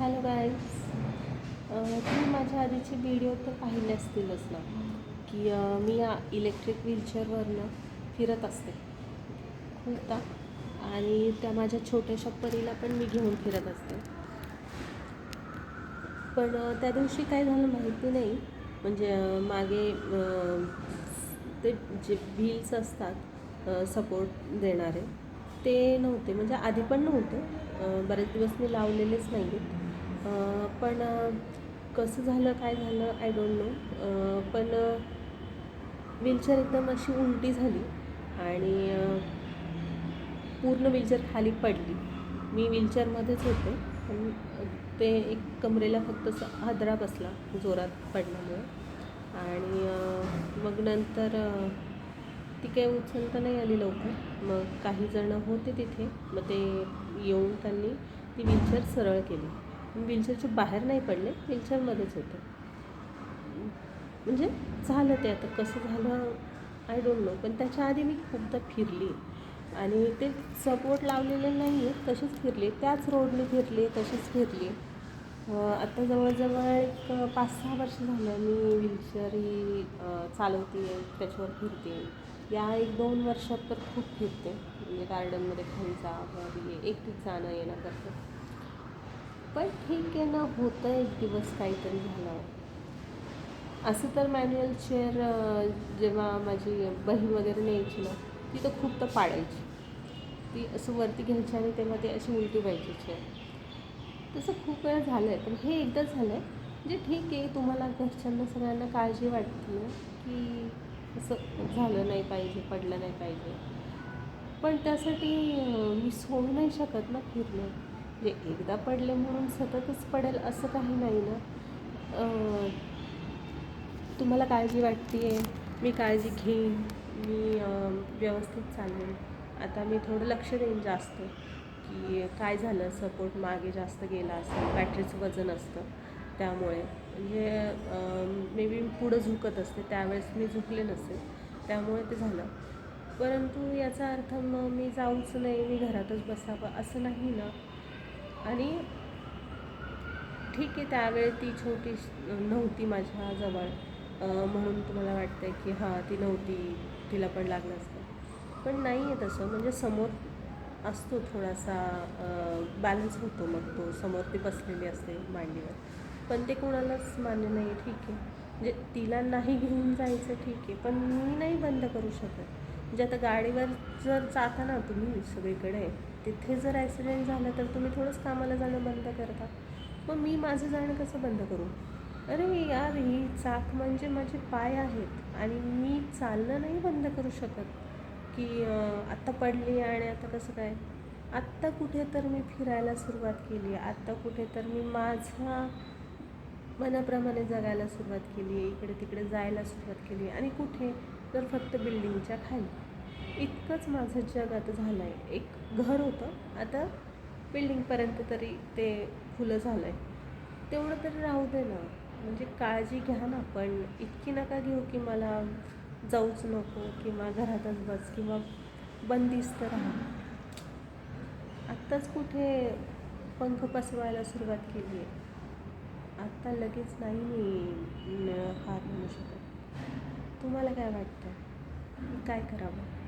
Hello guys तुम्ही माझ्या आधीचे व्हिडिओ तर पाहिले असतीलच ना? की मी या इलेक्ट्रिक व्हीलचेअरवरनं फिरत असते. हो खूपदा आणि त्या माझ्या छोट्याशा परीला पण मी घेऊन फिरत असते. पण त्या दिवशी काय झालं माहिती नाही. म्हणजे मागे ते जे व्हील्स असतात सपोर्ट देणारे ते नव्हते. म्हणजे आधी पण नव्हते. बरेच दिवस मी लावलेलेच नाही आहेत पण कसं झालं काय झालं आय डोंट नो पण व्हीलचेअर एकदम अशी उलटी झाली आणि पूर्ण व्हीलचेअर खाली पडली. मी व्हीलचेअरमध्येच होते पण ते एक कमरेला फक्त हादरा बसला जोरात पडल्यामुळे. आणि मग नंतर ती काही उचलता नाही आली लवकर. मग काही जणं होते तिथे मग ते येऊन त्यांनी ती व्हीलचेअर सरळ केली. व्हीलचेअरच्या बाहेर नाही पडले व्हीलचेअरमध्येच होते. म्हणजे झालं ते आता कसं झालं आय डोंट नो पण त्याच्या आधी मी खूपदा फिरली. आणि ते सपोर्ट लावलेले नाही आहेत तशीच फिरली. त्याच रोडने फिरली तशीच फिरली. आता जवळजवळ एक पाच सहा वर्ष झालं मी व्हीलचेअर ही चालवते त्याच्यावर फिरते. या एक दोन वर्षात तर खूप फिरते. म्हणजे गार्डनमध्ये खाली जा वर एकटीच जाणं येणं करते. पण ठीक आहे ना होतं एक दिवस काहीतरी झालं. असं तर मॅन्युअल चेअर जेव्हा माझी बहीण वगैरे न्यायची ना ती तर खूप तर पाडायची. ती असं वरती घ्यायची आणि तेव्हा ते अशी उलटी व्हायची चेअर तसं खूप वेळा झालं आहे पण हे एकदा झालं आहे म्हणजे ठीक आहे तुम्हाला घरच्यांना सगळ्यांना काळजी वाटते ना की असं झालं नाही पाहिजे पडलं नाही पाहिजे. पण त्यासाठी मी सोडू नाही शकत ना फिरणं म्हणजे एकदा पडले म्हणून सततच पडेल असं काही नाही ना. तुम्हाला काळजी वाटते आहे मी काळजी घेईन. मी व्यवस्थित चालेल. आता मी थोडं लक्ष देईन जास्त की काय झालं? सपोर्ट मागे जास्त गेला असं बॅटरीचं वजन असतं त्यामुळे. म्हणजे मे बी पुढं झुकत असते. त्यावेळेस मी झुकले नसेल. त्यामुळे ते झालं. परंतु याचा अर्थ मग मी जाऊच नाही. मी घरातच बसावं असं नाही ना. आणि ठीक आहे त्यावेळी ती छोटी नव्हती माझ्याजवळ म्हणून तुम्हाला वाटतं आहे की हां ती नव्हती तिला पण लागलं असतं. पण नाही आहे तसं म्हणजे समोर असतो थोडासा बॅलन्स होतो मग तो. समोर ती बसलेली असते मांडीवर. पण ते कोणालाच मान्य नाही ठीक आहे. म्हणजे तिला नाही घेऊन जायचं ठीक आहे. पण मी नाही बंद करू शकत. म्हणजे आता गाडीवर जर जाता ना तुम्ही सगळीकडे तिथे जर ॲक्सिडेंट झालं तर तुम्ही थोडंच कामाला जाणं बंद करता. मग मी माझं जाणं कसं बंद करू? अरे यार ही चाक म्हणजे माझे पाय आहेत आणि मी चालणं नाही बंद करू शकत. की आत्ता पडली आणि आता कसं काय? आत्ता कुठे तर मी फिरायला सुरुवात केली. आत्ता कुठे तर मी माझा मनाप्रमाणे जगायला सुरुवात केली. इकडे तिकडे जायला सुरुवात केली. आणि कुठे? तर फक्त बिल्डिंगच्या खाली. इतकंच माझं जग आता झालं आहे एक घर होतं. आता बिल्डिंगपर्यंत तरी ते फुलं झालं आहे तेवढं तरी राहू दे ना. म्हणजे काळजी घ्या ना पण इतकी नका घेऊ की मला जाऊच नको किंवा घरातच बस किंवा बंदिस्त राहा. आत्ताच कुठे पंख पसवायला सुरुवात केली आहे. आत्ता लगेच नाही मी हार म्हणू शकत. तुम्हाला काय वाटतं काय करावं?